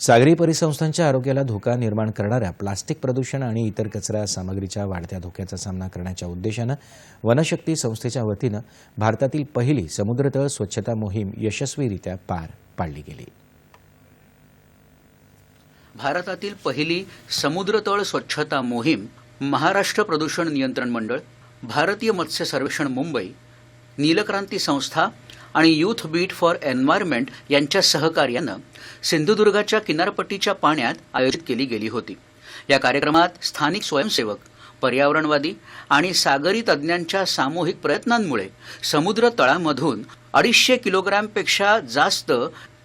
सागरी परिसंस्थांच्या आरोग्याला धोका निर्माण करणाऱ्या प्लास्टिक प्रदूषण आणि इतर कचरा सामग्रीच्या वाढत्या धोक्याचा सामना करण्याच्या उद्देशानं वनशक्ती संस्थेच्या वतीनं भारतातील पहिली समुद्रतळ स्वच्छता मोहीम यशस्वीरित्या पार पाडली गेली. भारतातील पहिली समुद्रतळ स्वच्छता मोहीम महाराष्ट्र प्रदूषण नियंत्रण मंडळ भारतीय मत्स्य सर्वेक्षण मुंबई नीलक्रांती संस्था आणि यूथ बीट फॉर एन्व्हायरमेंट यांच्या सहकार्यानं सिंधुदुर्गाच्या किनारपट्टीच्या पाण्यात आयोजित केली गेली होती. या कार्यक्रमात स्थानिक स्वयंसेवक पर्यावरणवादी आणि सागरी तज्ज्ञांच्या सामूहिक प्रयत्नांमुळे समुद्र तळामधून अडीचशे किलोग्रॅमपेक्षा जास्त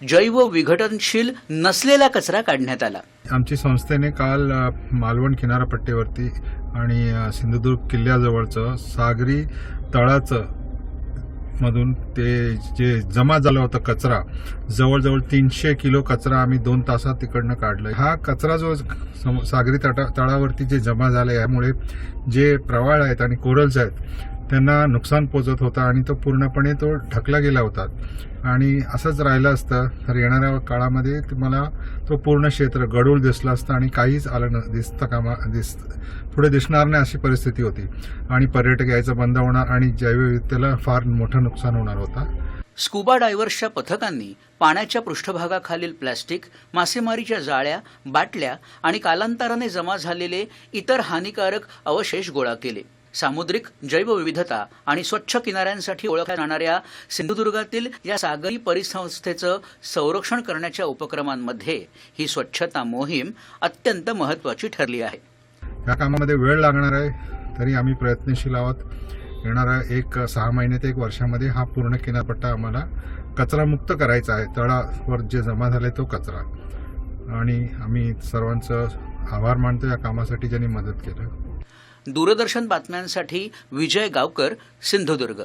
जैव विघटनशील नसलेला कचरा काढण्यात आला. आमची संस्थेने काल मालवण किनारपट्टीवरती आणि सिंधुदुर्ग किल्ल्याजवळचं सागरी तळाचं मधून ते जे जमा झालं होतं कचरा जवळजवळ तीनशे किलो कचरा आम्ही दोन तासात तिकडनं काढलं. हा कचरा जो सम- सागरी तटा तळावरती जे जमा झाला यामुळे जे प्रवाळ आहेत आणि कोरल्स आहेत त्यांना नुकसान पोचत होतं आणि तो पूर्णपणे तो ढकला गेला होता. आणि असंच राहिलं असतं. तर येणाऱ्या काळामध्ये तुम्हाला तो पूर्ण क्षेत्र गडूळ दिसला असतं आणि काहीच आलं न दिसतं कामा दिस पुढे दिसणार नाही अशी परिस्थिती होती. आणि पर्यटक यायचं बंद होणार आणि जैवविविधतेला फार मोठं नुकसान होणार होता. स्कुबा डायव्हर्सच्या पथकांनी पाण्याच्या पृष्ठभागाखालील प्लॅस्टिक मासेमारीच्या जाळ्या बाटल्या आणि कालांतराने जमा झालेले इतर हानिकारक अवशेष गोळा केले. सामुद्रिक जैवविविधता आणि स्वच्छ किनाऱ्यांसाठी ओळखल्या जाणाऱ्या सिंधुदुर्गातील या सागरी परिसंस्थेचं संरक्षण करण्याच्या उपक्रमांमध्ये ही स्वच्छता मोहीम अत्यंत महत्वाची ठरली आहे. या कामामध्ये वेळ लागणार आहे तरी आम्ही प्रयत्नशील आहोत. येणारा एक सहा महिने ते एक वर्षामध्ये हा पूर्ण किनारपट्टा आम्हाला कचरामुक्त करायचा आहे. तळावर जे जमा झाले तो कचरा. आणि आम्ही सर्वांचं आभार मानतो या कामासाठी ज्यांनी मदत केलं. दूरदर्शन बातम्यांसाठी विजय गावकर सिंधुदुर्ग.